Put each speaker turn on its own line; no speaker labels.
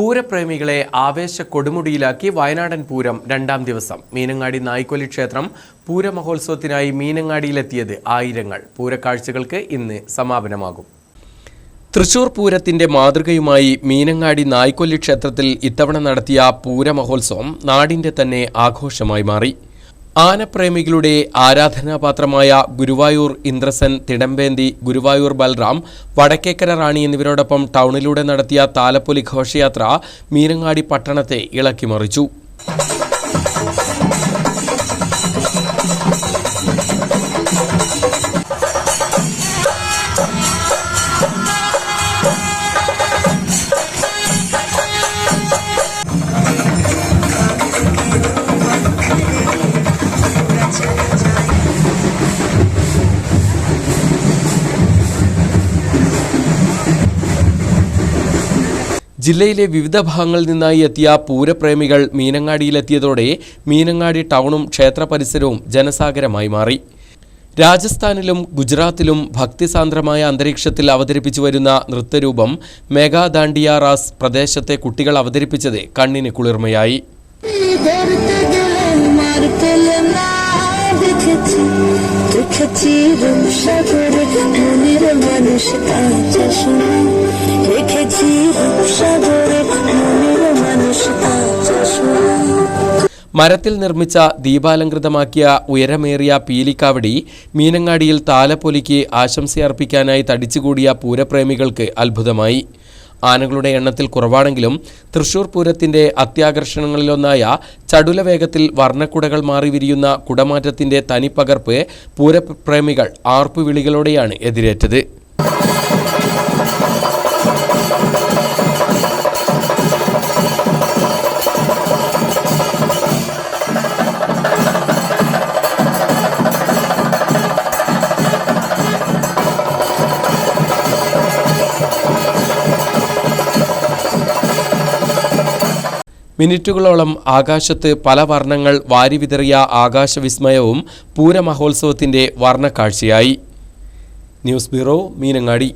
പൂരപ്രേമികളെ ആവേശ കൊടുമുടിയിലാക്കി വയനാടൻ പൂരം രണ്ടാം ദിവസം. മീനങ്ങാടി നായ്ക്കൊലി ക്ഷേത്രം പൂരമഹോത്സവത്തിനായി മീനങ്ങാടിയിലെത്തിയത് ആയിരങ്ങൾ. പൂരക്കാഴ്ചകൾക്ക് ഇന്ന് സമാപനമാകും. തൃശൂർ പൂരത്തിന്റെ മാതൃകയുമായി മീനങ്ങാടി നായ്ക്കൊല്ലി ക്ഷേത്രത്തിൽ ഇത്തവണ നടത്തിയ പൂരമഹോത്സവം നാടിന്റെ തന്നെ ആഘോഷമായി മാറി. ആനപ്രേമികളുടെ ആരാധനാപാത്രമായ ഗുരുവായൂർ ഇന്ദ്രസൻ തിടമ്പേന്തി ഗുരുവായൂർ ബൽറാം വടക്കേക്കര റാണി എന്നിവരോടൊപ്പം ടൗണിലൂടെ നടത്തിയ താലപ്പൊലി ഘോഷയാത്ര മീനങ്ങാടി പട്ടണത്തെ ഇളക്കിമറിച്ചു. ജില്ലയിലെ വിവിധ ഭാഗങ്ങളിൽ നിന്നായി എത്തിയ പൂരപ്രേമികൾ മീനങ്ങാടിയിലെത്തിയതോടെ മീനങ്ങാടി ടൗണും ക്ഷേത്ര പരിസരവും ജനസാഗരമായി മാറി രാജസ്ഥാനിലും ഗുജറാത്തിലും ഭക്തിസാന്ദ്രമായ അന്തരീക്ഷത്തിൽ അവതരിപ്പിച്ചു വരുന്ന നൃത്തരൂപം മെഗാ ദാണ്ടിയ റാസ് പ്രദേശത്തെ കുട്ടികൾ അവതരിപ്പിച്ചത് കണ്ണിന് കുളിർമയായി
ধরতে গেলে
മരത്തിൽ നിർമ്മിച്ച ദീപാലങ്കൃതമാക്കിയ ഉയരമേറിയ പീലിക്കാവടി മീനങ്ങാടിയിൽ താലപ്പൊലിക്ക് ആശംസയർപ്പിക്കാനായി തടിച്ചുകൂടിയ പൂരപ്രേമികൾക്ക് അത്ഭുതമായി. ആനകളുടെ എണ്ണത്തിൽ കുറവാണെങ്കിലും തൃശൂർ പൂരത്തിന്റെ അത്യാകർഷണങ്ങളിലൊന്നായ ചടുലവേഗത്തിൽ വർണക്കുടകൾ മാറി വിരിയുന്ന കുടമാറ്റത്തിന്റെ തനിപ്പകർപ്പ് പൂരപ്രേമികൾ ആർപ്പുവിളികളോടെയാണ് എതിരേറ്റത്. മിനിറ്റുകളോളം ആകാശത്ത് പല വർണങ്ങൾ വാരിവിതറിയ ആകാശവിസ്മയവും പൂരമഹോത്സവത്തിന്റെ വർണക്കാഴ്ചയായി. News bureau Meenangadi.